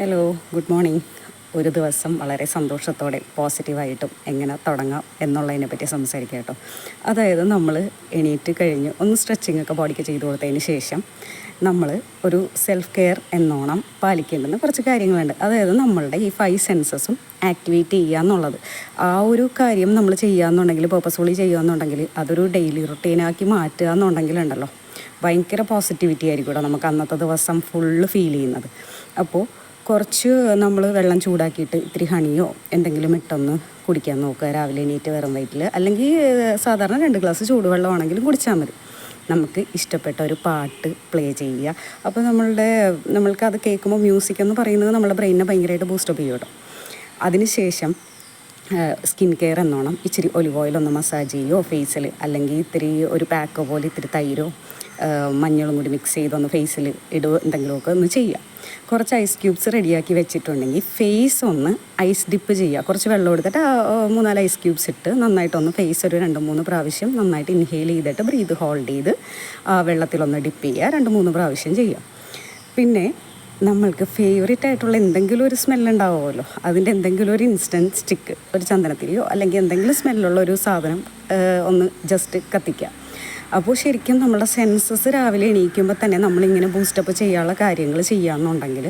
Hello good morning ഒരു ദിവസം വളരെ സന്തോഷത്തോടെ പോസിറ്റീവായിട്ടും എങ്ങനെ തുടങ്ങാം എന്നുള്ളതിനെ പറ്റി സംസാരിക്കാം കേട്ടോ. അതായത് നമ്മൾ എണീറ്റ് കഴിഞ്ഞ് ഒന്ന് സ്ട്രെച്ചിങ് ഒക്കെ ബോഡിക്ക് ചെയ്തു കൊടുത്തതിന് ശേഷം നമ്മൾ ഒരു സെൽഫ് കെയർ എന്നോണം പാലിക്കേണ്ടുന്ന കുറച്ച് കാര്യങ്ങളുണ്ട്. അതായത് നമ്മളുടെ ഈ ഫൈവ് സെൻസസും ആക്ടിവേറ്റ് ചെയ്യുക എന്നുള്ളത്. ആ ഒരു കാര്യം നമ്മൾ ചെയ്യുകയെന്നുണ്ടെങ്കിൽ പേർപ്പസ്ഫുള്ളി ചെയ്യുകയെന്നുണ്ടെങ്കിൽ അതൊരു ഡെയിലി റുട്ടീനാക്കി മാറ്റുക എന്നുണ്ടെങ്കിലുണ്ടല്ലോ ഭയങ്കര പോസിറ്റിവിറ്റി ആയിരിക്കും നമുക്ക് അന്നത്തെ ദിവസം ഫുള്ള് ഫീൽ ചെയ്യുന്നത്. അപ്പോൾ കുറച്ച് നമ്മൾ വെള്ളം ചൂടാക്കിയിട്ട് ഇത്തിരി ഹണിയോ എന്തെങ്കിലും ഇട്ടൊന്ന് കുടിക്കാൻ നോക്കുക. രാവിലെ എണീറ്റ് വെറും വയറ്റിൽ അല്ലെങ്കിൽ സാധാരണ രണ്ട് ഗ്ലാസ് ചൂടുവെള്ളമാണെങ്കിലും കുടിച്ചാൽ മതി. നമുക്ക് ഇഷ്ടപ്പെട്ട ഒരു പാട്ട് പ്ലേ ചെയ്യുക. അപ്പോൾ നമ്മളുടെ നമ്മൾക്ക് അത് കേൾക്കുമ്പോൾ മ്യൂസിക് എന്ന് പറയുന്നത് നമ്മുടെ ബ്രെയിനിനെ ഭയങ്കരമായിട്ട് ബൂസ്റ്റപ്പ് ചെയ്യും കേട്ടോ. അതിനുശേഷം സ്കിൻ കെയർ എന്നോണം ഇച്ചിരി ഒലിവ് ഓയിൽ ഒന്ന് മസാജ് ചെയ്യുമോ ഫേസിൽ അല്ലെങ്കിൽ ഇത്തിരി ഒരു പാക്ക് പോലെ ഇത്തിരി തൈരോ മഞ്ഞളും കൂടി മിക്സ് ചെയ്തൊന്ന് ഫേസിൽ ഇടുക എന്തെങ്കിലുമൊക്കെ ഒന്ന് ചെയ്യുക. കുറച്ച് ഐസ് ക്യൂബ്സ് റെഡിയാക്കി വെച്ചിട്ടുണ്ടെങ്കിൽ ഫേസ് ഒന്ന് ഐസ് ഡിപ്പ് ചെയ്യുക. കുറച്ച് വെള്ളം എടുത്തിട്ട് മൂന്നാൽ ഐസ് ക്യൂബ്സ് ഇട്ട് നന്നായിട്ടൊന്ന് ഫേസ് ഒരു രണ്ട് മൂന്ന് പ്രാവശ്യം നന്നായിട്ട് ഇൻഹെയിൽ ചെയ്തിട്ട് ബ്രീത് ഹോൾഡ് ചെയ്ത് വെള്ളത്തിലൊന്ന് ഡിപ്പ് ചെയ്യുക. രണ്ട് മൂന്ന് പ്രാവശ്യം ചെയ്യുക. പിന്നെ നമ്മൾക്ക് ഫേവറേറ്റ് ആയിട്ടുള്ള എന്തെങ്കിലും ഒരു സ്മെല്ല് ഉണ്ടാവുമല്ലോ. അതിന്റെ എന്തെങ്കിലും ഒരു ഇൻസ്റ്റന്റ് സ്റ്റിക്ക് ഒരു ചന്ദനത്തിരിയോ അല്ലെങ്കിൽ എന്തെങ്കിലും സ്മെല്ലുള്ള ഒരു സാധനം ഒന്ന് ജസ്റ്റ് കത്തിക്കുക. അപ്പോൾ ശരിക്കും നമ്മുടെ സെൻസസ് രാവിലെ എണീക്കുമ്പോൾ തന്നെ നമ്മളിങ്ങനെ ബൂസ്റ്റപ്പ് ചെയ്യാനുള്ള കാര്യങ്ങൾ ചെയ്യാമെന്നുണ്ടെങ്കിൽ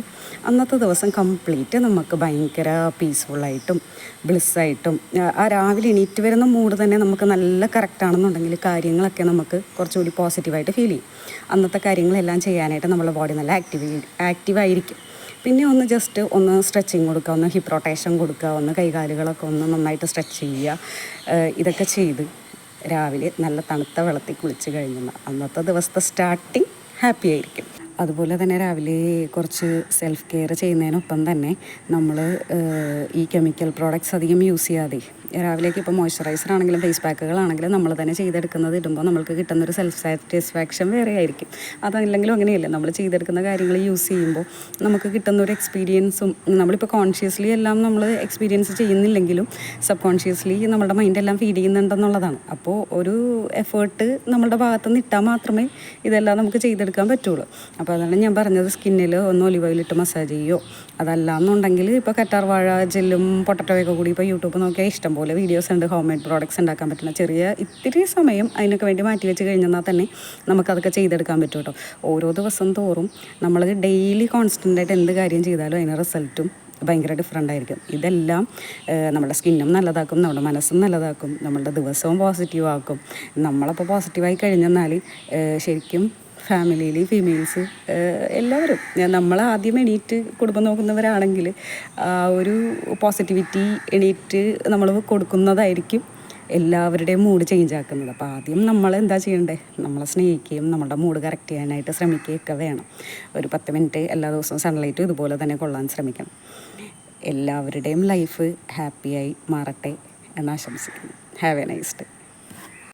അന്നത്തെ ദിവസം കംപ്ലീറ്റ് നമുക്ക് ഭയങ്കര പീസ്ഫുള്ളായിട്ടും ബ്ലിസ്സായിട്ടും ആ രാവിലെ എണീറ്റ് വരുന്ന മൂഡ് തന്നെ നമുക്ക് നല്ല കറക്റ്റാണെന്നുണ്ടെങ്കിൽ കാര്യങ്ങളൊക്കെ നമുക്ക് കുറച്ചുകൂടി പോസിറ്റീവായിട്ട് ഫീൽ ചെയ്യും. അന്നത്തെ കാര്യങ്ങളെല്ലാം ചെയ്യാനായിട്ട് നമ്മുടെ ബോഡി നല്ല ആക്റ്റീവ് ആക്റ്റീവായിരിക്കും പിന്നെ ഒന്ന് ജസ്റ്റ് ഒന്ന് സ്ട്രെച്ചിങ് കൊടുക്കുക ഒന്ന് ഹിപ്പ് റൊട്ടേഷൻ കൊടുക്കുക ഒന്ന് കൈകാലുകളൊക്കെ ഒന്ന് നന്നായിട്ട് സ്ട്രെച്ച് ചെയ്യുക ഇതൊക്കെ ചെയ്ത് രാവിലെ നല്ല തണുത്ത വെള്ളത്തിൽ കുളിച്ച് കഴിഞ്ഞാൽ അന്നത്തെ ദിവസത്തെ സ്റ്റാർട്ടിങ് ഹാപ്പി ആയിരിക്കും. അതുപോലെ തന്നെ രാവിലെ കുറച്ച് സെൽഫ് കെയർ ചെയ്യുന്നതിനൊപ്പം തന്നെ നമ്മൾ ഈ കെമിക്കൽ പ്രോഡക്റ്റ്സ് അധികം യൂസ് ചെയ്യാതെ രാവിലേക്ക് ഇപ്പോൾ മോയ്സ്ചറൈസർ ആണെങ്കിലും ഫേസ് പാക്കുകളാണെങ്കിലും നമ്മൾ തന്നെ ചെയ്തെടുക്കുന്നത് ഇടുമ്പോൾ നമുക്ക് കിട്ടുന്ന ഒരു സെൽഫ് സാറ്റിസ്ഫാക്ഷൻ വേറെ ആയിരിക്കും. അതല്ലെങ്കിലും അങ്ങനെയല്ല നമ്മൾ ചെയ്തെടുക്കുന്ന കാര്യങ്ങൾ യൂസ് ചെയ്യുമ്പോൾ നമുക്ക് കിട്ടുന്ന ഒരു എക്സ്പീരിയൻസും നമ്മളിപ്പോൾ കോൺഷ്യസ്ലി എല്ലാം നമ്മൾ എക്സ്പീരിയൻസ് ചെയ്യുന്നില്ലെങ്കിലും സബ് കോൺഷ്യസ്ലി നമ്മുടെ മൈൻഡ് എല്ലാം ഫീഡ് ചെയ്യുന്നുണ്ടെന്നുള്ളതാണ്. അപ്പോൾ ഒരു എഫേർട്ട് നമ്മളുടെ ഭാഗത്ത് നിന്ന് ഇട്ടാൽ മാത്രമേ ഇതെല്ലാം നമുക്ക് ചെയ്തെടുക്കാൻ പറ്റുള്ളൂ. അപ്പോൾ അതാണ് ഞാൻ പറഞ്ഞത് സ്കിന്നിൽ ഒന്ന് ഒലിവ് ഓയിലിട്ട് മസാജ് ചെയ്യുമോ അതല്ല എന്നുണ്ടെങ്കിൽ ഇപ്പോൾ കറ്റാർ വാഴ ജെല്ലും പൊട്ടറ്റോയൊക്കെ കൂടി ഇപ്പോൾ യൂട്യൂബ് നോക്കിയാൽ ഇഷ്ടം പോലെ വീഡിയോസ് ഉണ്ട് ഹോം മെയ്ഡ് പ്രോഡക്റ്റ്സ് ഉണ്ടാക്കാൻ പറ്റുന്ന ചെറിയ ഇത്തിരി സമയം അതിനൊക്കെ വേണ്ടി മാറ്റി വെച്ച് കഴിഞ്ഞാൽ തന്നെ നമുക്കതൊക്കെ ചെയ്തെടുക്കാൻ പറ്റും കേട്ടോ. ഓരോ ദിവസം തോറും നമ്മൾ ഡെയിലി കോൺസ്റ്റന്റ് ആയിട്ട് എന്ത് കാര്യം ചെയ്താലും അതിന് റിസൾട്ടും ഭയങ്കര ഡിഫറെന്റ് ആയിരിക്കും. ഇതെല്ലാം നമ്മുടെ സ്കിന്നും നല്ലതാക്കും നമ്മുടെ മനസ്സും നല്ലതാക്കും നമ്മളുടെ ദിവസവും പോസിറ്റീവ് ആക്കും. നമ്മളപ്പോൾ പോസിറ്റീവായി കഴിഞ്ഞെന്നാൽ ശരിക്കും ഫാമിലിയിൽ ഫീമെയിൽസ് എല്ലാവരും. നമ്മൾ ആദ്യം എണീറ്റ് കുടുംബം നോക്കുന്നവരാണെങ്കിൽ ആ ഒരു പോസിറ്റിവിറ്റി എണീറ്റ് നമ്മൾ കൊടുക്കുന്നതായിരിക്കും എല്ലാവരുടെയും മൂഡ് ചേഞ്ച് ആക്കുന്നത്. അപ്പോൾ ആദ്യം നമ്മൾ എന്താ ചെയ്യണ്ടേ? നമ്മളെ സ്നേഹിക്കുകയും നമ്മുടെ മൂഡ് കറക്റ്റ് ചെയ്യാനായിട്ട് ശ്രമിക്കുകയൊക്കെ വേണം. ഒരു പത്ത് മിനിറ്റ് എല്ലാ ദിവസവും സൺലൈറ്റ് ഇതുപോലെ തന്നെ കൊള്ളാൻ ശ്രമിക്കണം. എല്ലാവരുടെയും ലൈഫ് ഹാപ്പിയായി മാറട്ടെ എന്ന് ആശംസിക്കുന്നു. Have A nice day